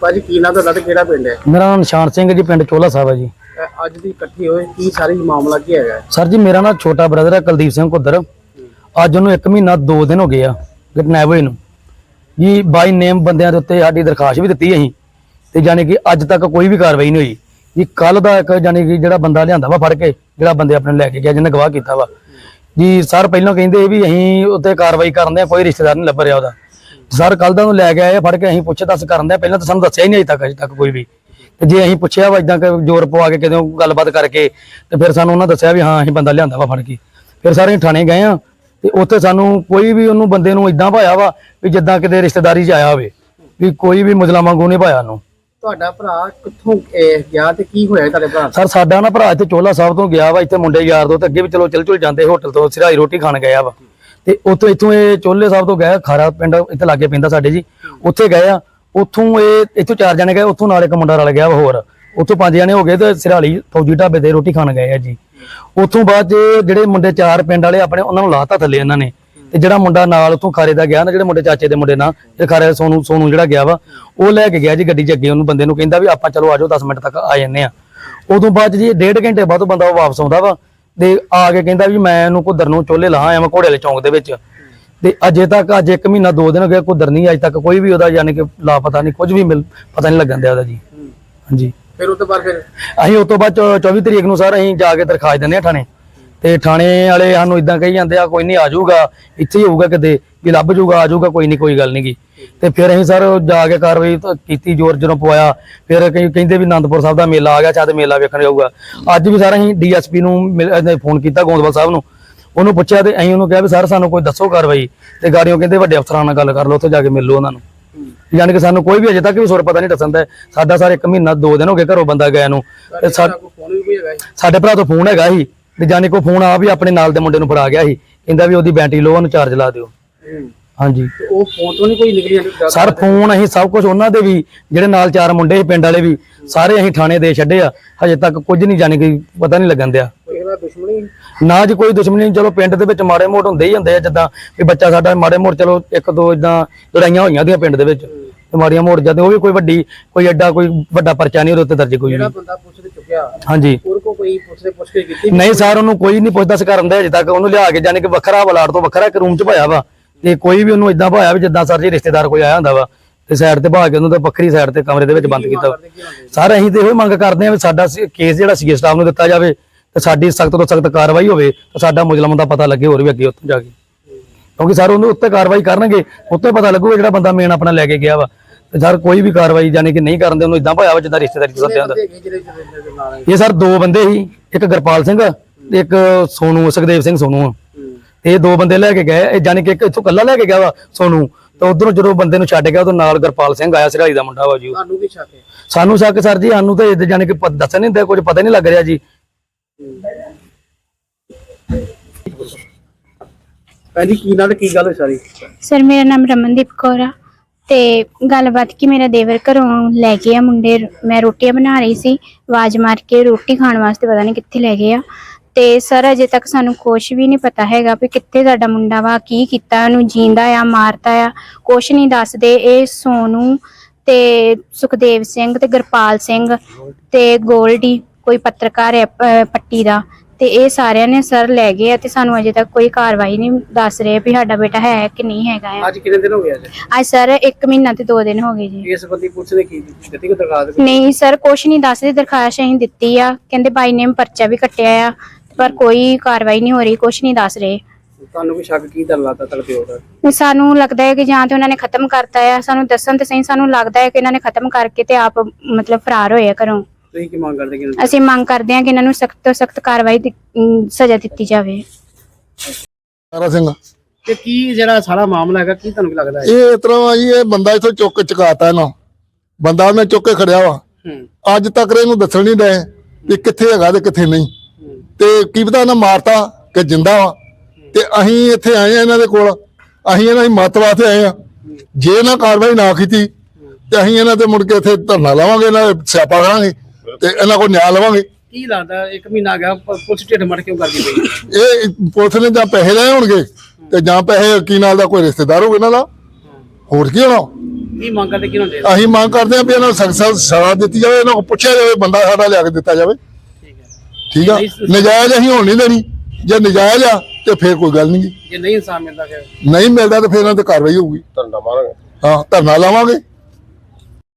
ਭਾਜੀ ਕੀ ਨਾਂ ਤੁਹਾਡਾ ਤੇ ਕਿਹੜਾ ਪਿੰਡ ਹੈ? ਮੇਰਾ ਨਾਮ ਨਿਸ਼ਾਨ ਸਿੰਘ ਹੈ ਜੀ ਪਿੰਡ ਚੋਲਾ ਸਾਹਿਬ ਹੈ ਜੀ। ਅੱਜ ਦੀ ਇਕੱਠੀ ਹੋਏ ਕੀ ਸਾਰੀ ਮਾਮਲਾ ਕੀ ਹੈਗਾ? ਹੈ? ਸਰ ਜੀ ਮੇਰਾ ਨਾ ਛੋਟਾ ਬ੍ਰਦਰ ਹੈ ਕੁਲਦੀਪ ਸਿੰਘ ਕੁੱਦਰ ਅੱਜ ਉਹਨੂੰ 1 ਮਹੀਨਾ 2 ਦਿਨ ਹੋ ਗਏ ਆ ਕਿਡਨੈਪ ਹੋਏ ਨੂੰ। ਜੀ ਬਾਈ ਨੇਮ ਬੰਦਿਆਂ ਦੇ ਉੱਤੇ ਸਾਡੀ ਦਰਖਾਸਤ ਵੀ ਦਿੱਤੀ ਅਸੀਂ ਤੇ ਜਾਣੀ ਕਿ ਅੱਜ ਤੱਕ ਕੋਈ ਵੀ ਕਾਰਵਾਈ ਨਹੀਂ ਹੋਈ। ਜੀ ਕੱਲ ਦਾ ਇੱਕ ਜਾਣੀ ਕਿ ਜਿਹੜਾ ਬੰਦਾ ਲਿਆਂਦਾ ਵਾ ਫੜ ਕੇ ਜਿਹੜਾ ਬੰਦੇ ਆਪਣੇ ਲੈ ਕੇ ਗਿਆ ਜਿਹਨੇ ਗਵਾਹ ਕੀਤਾ ਵਾ। ਜੀ ਸਰ ਪਹਿਲਾਂ ਕਹਿੰਦੇ ਵੀ ਅਸੀਂ ਉੱਤੇ ਕਾਰਵਾਈ ਕਰਦੇ ਆ ਕੋਈ ਰਿਸ਼ਤੇਦਾਰ ਨਹੀਂ ਲੱਭ ਰਿਹਾ ਉਹਦਾ। ਸਰ ਕੱਲ ਦਾ ਨੂੰ ਲੈ ਕੇ ਆਏ ਫੜ ਕੇ ਅਸੀਂ ਪੁੱਛੇ ਦੱਸ ਕਰਨ ਦੇ ਪਹਿਲਾਂ ਤਾਂ ਸਾਨੂੰ ਦੱਸਿਆ ਹੀ ਨਹੀਂ ਅਜੇ ਤੱਕ ਅਜੇ ਤੱਕ ਕੋਈ ਵੀ। ਤੇ ਜੇ ਅਸੀਂ ਪੁੱਛਿਆ ਵਾ ਇਦਾਂ ਕਿ ਜ਼ੋਰ ਪਵਾ ਕੇ ਕਿਤੇ ਗੱਲਬਾਤ ਕਰਕੇ ਤੇ ਫਿਰ ਸਾਨੂੰ ਉਹਨਾਂ ਦੱਸਿਆ ਵੀ ਹਾਂ ਅਸੀਂ ਬੰਦਾ ਲਿਆਂਦਾ ਵਾ ਫੜ ਕੇ। ਫਿਰ ਸਾਰੇ ਥਾਣੇ ਗਏ ਆ ਤੇ ਉੱਥੇ ਸਾਨੂੰ ਕੋਈ ਵੀ ਉਹਨੂੰ ਬੰਦੇ ਨੂੰ ਇਦਾਂ ਭਾਇਆ ਵਾ ਵੀ ਜਿੱਦਾਂ ਕਿਤੇ ਰਿਸ਼ਤੇਦਾਰੀ 'ਚ ਆਇਆ ਹੋਵੇ ਵੀ ਕੋਈ ਵੀ ਮੁਜਲਾ ਵਾਂਗੂ ਨਹੀਂ ਭਾਇਆ ਉਹਨੂੰ। ਤੁਹਾਡਾ ਭਰਾ ਕਿੱਥੋਂ ਇਹ ਗਿਆ ਤੇ ਕੀ ਹੋਇਆ ਤੁਹਾਡੇ ਭਰਾ? ਸਰ ਸਾਡਾ ਨਾ ਭਰਾ ਇੱਥੇ ਚੋਲਾ ਸਾਹਿਬ ਤੋਂ ਗਿਆ ਵਾ ਇੱਥੇ ਮੁੰਡੇ ਯਾਰ ਦੋ ਤੇ ਅੱਗੇ ਵੀ ਚਲੋ ਚਲ ਚੁਲ ਜਾਂਦੇ ਹੋਟਲ ਤੋਂ ਸਿਰਾਈ ਰੋਟੀ ਖਾਣ ਗਿਆ ਵਾ। ਤੇ ਉੱਥੋਂ ਇੱਥੋਂ ਇਹ ਚੋਲੇ ਸਾਹਿਬ ਤੋਂ ਗਿਆ ਖਾਰਾ ਪਿੰਡ, ਇੱਥੇ ਲਾਗੇ ਪੈਂਦਾ ਸਾਡੇ ਜੀ। ਉੱਥੇ ਗਏ ਆ, ਉੱਥੋਂ ਇਹ, ਇੱਥੋਂ ਚਾਰ ਜਣੇ ਗਏ, ਉੱਥੋਂ ਨਾਲ ਇੱਕ ਮੁੰਡਾ ਰਲ ਗਿਆ ਵਾ ਹੋਰ। ਉੱਥੋਂ ਪੰਜ ਜਣੇ ਹੋ ਗਏ ਤੇ ਸਿਰਾਲੀ, ਫੌਜੀ ਢਾਬੇ ਤੇ ਰੋਟੀ ਖਾਣ ਗਏ ਆ ਜੀ। ਉੱਥੋਂ ਬਾਅਦ 'ਚ ਜਿਹੜੇ ਮੁੰਡੇ ਚਾਰ ਪਿੰਡ ਵਾਲੇ ਆਪਣੇ, ਉਹਨਾਂ ਨੂੰ ਲਾਤਾ ਥੱਲੇ ਇਹਨਾਂ ਨੇ। ਤੇ ਜਿਹੜਾ ਮੁੰਡਾ ਨਾਲ ਉੱਥੋਂ ਖਾਰੇ ਦਾ ਗਿਆ ਨਾ, ਜਿਹੜੇ ਮੁੰਡੇ ਚਾਚੇ ਦੇ ਮੁੰਡੇ ਨਾਲ ਇਹ ਖਾਰੇ ਸੋਨੂ ਸੋਨੂ ਜਿਹੜਾ ਗਿਆ ਵਾ, ਉਹ ਲੈ ਕੇ ਗਿਆ ਜੀ ਗੱਡੀ 'ਚ ਅੱਗੇ। ਉਹਨੂੰ ਬੰਦੇ ਨੂੰ ਕਹਿੰਦਾ ਵੀ ਆਪਾਂ ਚਲੋ ਆਜੋ 10 ਮਿੰਟ ਤੱਕ ਆ ਜੰਨੇ ਆ। ਉਦੋਂ ਬਾਅਦ ਜੀ ਡੇਢ ਘੰਟੇ ਬਾਅਦ ਬੰਦਾ ਉਹ ਵਾਪਸ ਆਉਂਦਾ ਵਾ। ਤੇ ਆ ਕੇ ਕਹਿੰਦਾ ਵੀ ਮੈਂ ਇਹਨੂੰ ਕੁਦਰ ਨੂੰ ਚੋਲੇ ਲਾਹਾਂ ਆਇਆ ਮੈਂ ਘੋੜੇ ਵਾਲੇ ਚੌਂਕ ਦੇ ਵਿੱਚ। ਤੇ ਅਜੇ ਤੱਕ ਅੱਜ ਇੱਕ ਮਹੀਨਾ ਦੋ ਦਿਨ ਹੋ ਗਏ ਕੁਦਰ ਨਹੀਂ ਅਜੇ ਤੱਕ ਕੋਈ ਵੀ ਉਹਦਾ ਯਾਨੀ ਕਿ ਲਾਪਤਾ ਨਹੀਂ ਕੁਝ ਵੀ ਮਿਲ ਪਤਾ ਨਹੀਂ ਲੱਗਣ ਦਿਆ ਉਹਦਾ ਜੀ। ਹਾਂਜੀ। ਫਿਰ ਉਹ ਤੋਂ ਬਾਅਦ ਫਿਰ? ਅਸੀਂ ਉਸ ਤੋਂ ਬਾਅਦ ਚੌ- 24 ਤਰੀਕ ਨੂੰ ਸਰ ਅਸੀਂ ਜਾ ਕੇ ਦਰਖਾਸਤ ਦਿੰਦੇ ਆ ਥਾਣੇ। ਤੇ ਥਾਣੇ ਵਾਲੇ ਸਾਨੂੰ ਇਦਾਂ ਕਹੀ ਜਾਂਦੇ ਆ ਕੋਈ ਨਹੀਂ ਆ ਜਾਊਗਾ ਇੱਥੇ ਹੀ ਹੋਊਗਾ ਕਿਤੇ। ਵੀ ਲੱਭ ਜਾਊਗਾ ਆ ਜਾਊਗਾ ਕੋਈ ਨਹੀਂ ਕੋਈ ਗੱਲ ਨਹੀਂਗੀ ਤੇ ਫਿਰ ਅਸੀਂ ਸਰ ਜਾ ਕੇ ਕਾਰਵਾਈ ਤਾਂ ਕੀਤੀ ਜ਼ੋਰ ਜਦੋਂ ਪਵਾਇਆ। ਫਿਰ ਕਈ ਕਹਿੰਦੇ ਵੀ ਆਨੰਦਪੁਰ ਸਾਹਿਬ ਦਾ ਮੇਲਾ ਆ ਗਿਆ ਚਾਹਤੇ ਮੇਲਾ ਵੇਖਣ ਜਾਊਗਾ। ਅੱਜ ਵੀ ਸਰ ਅਸੀਂ ਡੀਐਸਪੀ ਨੂੰ ਫੋਨ ਕੀਤਾ ਗੋਂਦਵਾਲ ਸਾਹਿਬ ਨੂੰ। ਉਹਨੂੰ ਪੁੱਛਿਆ ਤੇ ਅਸੀਂ ਉਹਨੂੰ ਕਿਹਾ ਵੀ ਸਰ ਸਾਨੂੰ ਕੋਈ ਦੱਸੋ ਕਾਰਵਾਈ। ਤੇ ਗਾੜੀਆਂ ਕਹਿੰਦੇ ਵੱਡੇ ਅਫਸਰਾਂ ਨਾਲ ਗੱਲ ਕਰ ਲਓ ਉੱਥੇ ਜਾ ਕੇ ਮਿਲ ਲਓ ਉਹਨਾਂ ਨੂੰ। ਯਾਨੀ ਕਿ ਸਾਨੂੰ ਕੋਈ ਵੀ ਅਜੇ ਤੱਕ ਵੀ ਸੁਰ ਪਤਾ ਨਹੀਂ ਦੱਸਣ ਦਾ। ਸਾਡਾ ਸਰ ਇੱਕ ਮਹੀਨਾ ਦੋ ਦਿਨ ਹੋ ਗਏ ਘਰੋਂ ਬੰਦਾ ਗਿਆ ਨੂੰ। ਤੇ? ਸਾਡੇ ਭਰਾ ਤੋਂ ਫੋਨ ਹੈਗਾ ਸੀ। ਤੇ ਜਾਨੀ ਕੋ ਫੋਨ ਆ ਵੀ ਆਪਣੇ ਨਾਲ ਦੇ ਮੁੰਡੇ ਨੂੰ ਫੜਾ ਗਿਆ ਸੀ। ਕਹਿੰਦਾ ਵੀ ਉਹਦੀ ਬੈਟਰੀ ਲੋ ਉਹਨੂੰ ਚਾਰਜ ਲਾ ਦਿਓ। ਹਾਂਜੀ। ਉਹ ਫੋਨ ਤੋਂ ਨਹੀਂ ਕੋਈ ਨਿਕਲੀ? ਸਰ ਫੋਨ ਅਸੀਂ ਸਭ ਕੁਝ ਉਹਨਾਂ ਦੇ ਵੀ ਜਿਹੜੇ ਨਾਲ ਚਾਰ ਮੁੰਡੇ ਸੀ ਪਿੰਡ ਵਾਲੇ ਵੀ ਸਾਰੇ ਅਸੀਂ ਥਾਣੇ ਦੇ ਛੱਡੇ ਆ। ਹਜੇ ਤੱਕ ਕੁਝ ਨਹੀਂ ਜਾਣੀ ਕਿ ਪਤਾ ਨਹੀਂ ਲੱਗਣ ਦਿਆ। ਕੋਈ ਨਾ ਜੀ ਕੋਈ ਦੁਸ਼ਮਣੀ ਨਹੀਂ। ਚਲੋ ਪਿੰਡ ਦੇ ਵਿੱਚ ਮਾੜੇ ਮੋਟ ਹੁੰਦੇ ਹੀ ਹੁੰਦੇ ਆ ਜਿੱਦਾਂ ਵੀ ਬੱਚਾ ਸਾਡਾ ਮਾੜੇ ਮੋਟ ਚਲੋ ਇੱਕ ਦੋ ਇਦਾਂ ਲੜਾਈਆਂ ਹੋਈਆਂ ਦੀਆਂ ਪਿੰਡ ਦੇ ਵਿੱਚ। ਮਾੜੀਆਂ ਮੋੜ ਜਾਂਦੇ ਉਹ ਵੀ ਕੋਈ ਵੱਡੀ ਕੋਈ ਐਡਾ ਕੋਈ ਵੱਡਾ ਪਰਚਾ ਨਹੀਂ ਉਹਦੇ ਉੱਤੇ ਦਰਜ ਕੋਈ ਜਿਹੜਾ ਬੰਦਾ ਪੁੱਛ ਚੁੱਕਿਆ ਹਾਂਜੀ। ਕੋਈ ਪੁੱਛ ਕੇ ਕੀਤੀ? ਨਹੀਂ ਸਰ ਉਹਨੂੰ ਕੋਈ ਨਹੀਂ ਪੁੱਛਦਾ ਕਰਨ ਦੇ ਅਜੇ ਤੱਕ। ਉਹਨੂੰ ਲਿਆ ਕੇ ਜਾਣੀ ਕਿ ਵੱਖਰਾ ਬਲਾੜ ਤੋਂ ਵੱਖਰਾ ਇੱਕ ਰੂਮ 'ਚ ਪਾਇਆ ਵਾ। ਤੇ ਕੋਈ ਵੀ ਉਹਨੂੰ ਇਦਾਂ ਪਾਇਆ ਵੀ ਜਿੱਦਾਂ ਸਰ ਜੀ ਰਿਸ਼ਤੇਦਾਰ ਕੋਈ ਆਇਆ ਹੁੰਦਾ ਵਾ ਤੇ ਸਾਈਡ ਤੇ ਭਾ ਕੇ ਉਹਨੂੰ ਤਾਂ ਵੱਖਰੀ ਸਾਈਡ ਤੇ ਕਮਰੇ ਦੇ ਵਿੱਚ ਬੰਦ ਕੀਤਾ। ਕਰਦੇ ਸਰ ਅਸੀਂ ਤੇ ਇਹੋ ਮੰਗ ਕਰਦੇ ਹਾਂ ਵੀ ਸਾਡਾ ਕੇਸ ਜਿਹੜਾ ਸੀਏ ਸਟਾਫ ਨੂੰ ਦਿੱਤਾ ਜਾਵੇ ਤੇ ਸਾਡੀ ਸਖਤ ਤੋਂ ਸਖਤ ਕਾਰਵਾਈ ਹੋਵੇ ਤੇ ਸਾਡਾ ਮੁਜਰਮ ਦਾ ਪਤਾ ਲੱਗੇ ਹੋਰ ਵੀ ਅੱਗੇ ਉੱਥੇ ਜਾ ਕੇ। ਕਿਉਂਕਿ ਸਰ ਉਹਨੂੰ ਉੱਤੇ ਕਾਰਵਾਈ ਕਰਨਗੇ ਉੱਤੇ ਪਤਾ ਲੱਗੂਗਾ ਜਿਹੜਾ ਬੰਦਾ ਮੇਨ ਆਪਣਾ ਲੈ ਕੇ ਗਿਆ ਵਾ। ਤੇ ਸਰ ਕੋਈ ਵੀ ਕਾਰਵਾਈ ਜਾਣੀ ਕਿ ਨਹੀਂ ਕਰਨ ਦੇ ਉਹਨੂੰ ਇਦਾਂ ਭਾਇਆ ਵਾ ਜਿੱਦਾਂ ਰਿਸ਼ਤੇਦਾਰੀ ਚ ਸੱਦਿਆ ਹੁੰਦਾ ਇਹ ਸਰ ਦੋ ਬੰਦੇ ਸੀ ਇੱਕ ਗੁਰਪਾਲ ਸਿੰਘ ਤੇ ਇੱਕ ਸੋਨੂ ਸੁਖਦੇਵ ਸਿੰਘ ਸੋਨੂ ਆ। ਤੇ ਇਹ ਦੋ ਬੰਦੇ ਲੈ ਕੇ ਗਏ ਇਹ ਜਾਣੀ ਕਿ ਇੱਕ ਇੱਥੋਂ ਕੱਲਾ ਲੈ ਕੇ ਗਿਆ ਵਾ ਸੋਨੂ ਤੇ ਉਧਰੋਂ ਜਦੋਂ ਬੰਦੇ ਨੂੰ ਛੱਡ ਗਿਆ ਉਹਦੇ ਨਾਲ ਗੁਰਪਾਲ ਸਿੰਘ ਆਇਆ ਸਿਰਾਈ ਦਾ ਮੁੰਡਾ ਵਾ ਜੀ ਉਹ। ਤੁਹਾਨੂੰ ਕੀ ਸ਼ੱਕ ਹੈ? ਸਾਨੂੰ ਸ਼ੱਕ ਸਰ ਜੀ ਸਾਨੂੰ ਤਾਂ ਇਹ ਜਾਣੀ ਕਿ ਪ- ਦੱਸਣ ਨਹੀਂ ਦਿੰਦੇ ਕੁਝ ਪਤਾ ਨਹੀਂ ਲੱਗ ਰਿਹਾ ਜੀ। ਕਹਿੰਦੀ ਕੀ ਨਾਲ ਕੀ ਗੱਲ ਹੋਈ ਸਾਰੀ? ਸਰ ਮੇਰਾ ਨਾਮ ਰਮਨਦੀਪ ਕੌਰ ਆ ਤੇ ਗੱਲਬਾਤ ਕਿ ਮੇਰਾ ਦੇਵਰ ਘਰੋਂ ਲੈ ਕੇ ਆ ਮੁੰਡੇ ਮੈਂ ਰੋਟੀਆਂ ਬਣਾ ਰਹੀ ਸੀ ਆਵਾਜ਼ ਮਾਰ ਕੇ ਰੋਟੀ ਖਾਣ ਵਾਸਤੇ ਪਤਾ ਨਹੀਂ ਕਿੱਥੇ ਲੈ ਗਏ ਆ। ਤੇ ਸਰ ਅਜੇ ਤੱਕ ਸਾਨੂੰ ਕੁਝ ਵੀ ਨਹੀਂ ਪਤਾ ਹੈਗਾ ਵੀ ਕਿੱਥੇ ਸਾਡਾ ਮੁੰਡਾ ਵਾ ਕੀ ਕੀਤਾ ਉਹਨੂੰ ਜੀਂਦਾ ਆ ਮਾਰਤਾ ਆ। ਕੁਝ ਨਹੀਂ ਦੱਸਦੇ। ਇਹ ਸੋਨੂ ਤੇ ਸੁਖਦੇਵ ਸਿੰਘ ਤੇ ਗੁਰਪਾਲ ਸਿੰਘ ਤੇ ਗੋਲਡੀ ਕੋਈ ਪੱਤਰਕਾਰ ਹੈ ਪੱਟੀ ਦਾ। ਤੇ ਇਹ ਸਾਰਿਆਂ ਨੇ ਸਰ ਲੈ ਗਏ ਆ ਤੇ ਸਾਨੂੰ ਅਜੇ ਤੱਕ ਕੋਈ ਕਾਰਵਾਈ ਨਹੀਂ ਦੱਸ ਰਹੇ ਵੀ ਸਾਡਾ ਬੇਟਾ ਹੈ ਕਿ ਨਹੀਂ ਹੈਗਾ ਆ। ਅੱਜ ਕਿੰਨੇ ਦਿਨ ਹੋ ਗਏ ਅੱਜ? ਅੱਜ ਸਰ 1 ਮਹੀਨਾ ਤੇ 2 ਦਿਨ ਹੋ ਗਏ ਜੀ। ਇਸ ਬੰਦੀ ਪੁਲਿਸ ਨੇ ਕੀ ਦਿੱਤੀ? ਕੋ ਦਰਖਾਸਤ ਨਹੀਂ ਸਰ ਕੁਛ ਨਹੀਂ ਦੱਸਦੇ ਦਰਖਾਸਤ ਅਸੀਂ ਦਿੱਤੀ ਆ। ਕਹਿੰਦੇ ਬਾਈ ਨੇਮ ਪਰਚਾ ਵੀ ਕੱਟਿਆ ਆ। ਪਰ ਕੋਈ ਕਾਰਵਾਈ ਨਹੀਂ ਹੋ ਰਹੀ ਕੁਛ ਨਹੀਂ ਦੱਸ ਰਹੇ। ਤੁਹਾਨੂੰ ਕੋਈ ਸ਼ੱਕ ਕੀ ਤੁਹਾਨੂੰ ਲੱਗਦਾ ਤੜਕੇ ਹੋ ਰਿਹਾ ਤੇ ਸਾਨੂੰ ਲੱਗਦਾ ਹੈ ਕਿ ਜਾਂ ਤੇ ਉਹਨਾਂ ਨੇ ਖਤਮ ਕਰਤਾ ਆ ਸਾਨੂੰ ਦੱਸਣ ਤੇ ਸਹੀ ਸਾਨੂੰ ਲੱਗਦਾ ਹੈ ਕਿ ਇਹਨਾਂ ਨੇ ਖਤਮ ਕਰਕੇ ਤੇ ਆਪ ਮਤਲਬ ਫਰਾਰ ਹੋਏ ਆ ਘਰੋਂ। ਤੁਸੀਂ ਕੀ ਮੰਗ ਕਰਦੇ ਕਿ ਅਸੀਂ ਮੰਗ ਕਰਦੇ ਹਾਂ ਕਿ ਇਹਨਾਂ ਨੂੰ ਸਖਤ ਤੋਂ ਸਖਤ ਕਾਰਵਾਈ ਦੀ ਅਮ, ਸਜ਼ਾ ਦਿੱਤੀ ਜਾਵੇ। ਤਾਰਾ ਸਿੰਘ। ਤੇ ਕੀ ਜਿਹੜਾ ਸਾਰਾ ਮਾਮਲਾ ਹੈਗਾ ਕੀ ਤੁਹਾਨੂੰ ਕੀ ਲੱਗਦਾ ਹੈ? ਇਹ ਇਸ ਤਰ੍ਹਾਂ ਵਾ ਜੀ ਇਹ ਬੰਦਾ ਇਥੋਂ ਚੁੱਕ ਕੇ ਚੁਕਾਤਾ ਇਹਨਾਂ। ਬੰਦਾ ਉਹਨੇ ਚੁੱਕ ਕੇ ਖੜਿਆ ਵਾ। ਹੂੰ। ਅੱਜ ਤੱਕ ਇਹਨੂੰ ਦੱਸਣ ਨਹੀਂ ਡਏ ਵੀ ਕਿੱਥੇ ਹੈਗਾ ਤੇ ਕਿੱਥੇ ਨਹੀਂ। ਹੂੰ। ਤੇ ਕੀ ਪਤਾ ਇਹਨਾਂ ਮਾਰਤਾ ਕਿ ਜਿੰਦਾ ਵਾ। ਤੇ ਅਸੀਂ ਇੱਥੇ ਆਏ ਆ ਇਹਨਾਂ ਦੇ ਕੋਲ। ਅਸੀਂ ਇਹਨਾਂ ਦੀ ਮੱਤ ਵਾਸਤੇ ਆਏ ਆ। ਜੇ ਇਹਨਾਂ ਕਾਰਵਾਈ ਨਾ ਕੀਤੀ ਤੇ ਅਸੀਂ ਇਹਨਾਂ ਤੇ ਮੁੜ ਕੇ ਇੱਥੇ ਧਰਨਾ ਲਾਵਾਂਗੇ ਇਹਨਾਂ ਦੇ ਸਿਆਪਾ ਕਰਾਂਗੇ ਤੇ ਇਹਨਾਂ ਕੋਲ ਨਿਆਂ ਲਵਾਂਗੇ। ਕੀ ਲੱਗਦਾ ਇੱਕ ਮਹੀਨਾ ਗਿਆ ਪੁਲਿਸ ਢਿੱਡ ਮੜ ਕਿਉਂ ਕਰਦੀ ਪਈ? ਇਹ ਪੁਲਿਸ ਨੇ ਜਾਂ ਪੈਸੇ ਲਏ ਹੋਣਗੇ ਤੇ ਜਾਂ ਪੈਸੇ ਕੀ ਨਾਲ ਦਾ ਕੋਈ ਰਿਸ਼ਤੇਦਾਰ ਹੋਊ ਇਹਨਾਂ ਦਾ? ਹੋਰ ਕੀ ਹੋਣਾ? ਕੀ ਮੰਗ ਕਰਦੇ ਕੀ ਹੁੰਦੇ ਅਸੀਂ ਮੰਗ ਕਰਦੇ ਹਾਂ ਵੀ ਇਹਨਾਂ ਨੂੰ ਸਖਤ ਸਖਤ ਸਜ਼ਾ ਦਿੱਤੀ ਜਾਵੇ ਇਹਨਾਂ ਨੂੰ ਪੁੱਛਿਆ ਜਾਵੇ ਬੰਦਾ ਸਾਡਾ ਲਿਆ ਕੇ ਦਿੱਤਾ ਜਾਵੇ। ਠੀਕ ਆ? ਨਜਾਇਜ਼ ਅਸੀਂ ਹੋਣ ਨਹੀਂ ਦੇਣੀ। ਜੇ ਨਜਾਇਜ਼ ਆ ਤੇ ਫੇਰ ਕੋਈ ਗੱਲ ਨਹੀਂ ਜੇ ਨਹੀਂ ਇਨਸਾਨ ਮਿਲਦਾ ਫਿਰ? ਨਹੀਂ ਮਿਲਦਾ ਤੇ ਫੇਰ ਇਹਨਾਂ ਤੇ ਕਾਰਵਾਈ ਹੋਊਗੀ। ਧਰਨਾ ਮਾਰਾਂਗੇ। ਹਾਂ ਧਰਨਾ ਲਾਵਾਂਗੇ।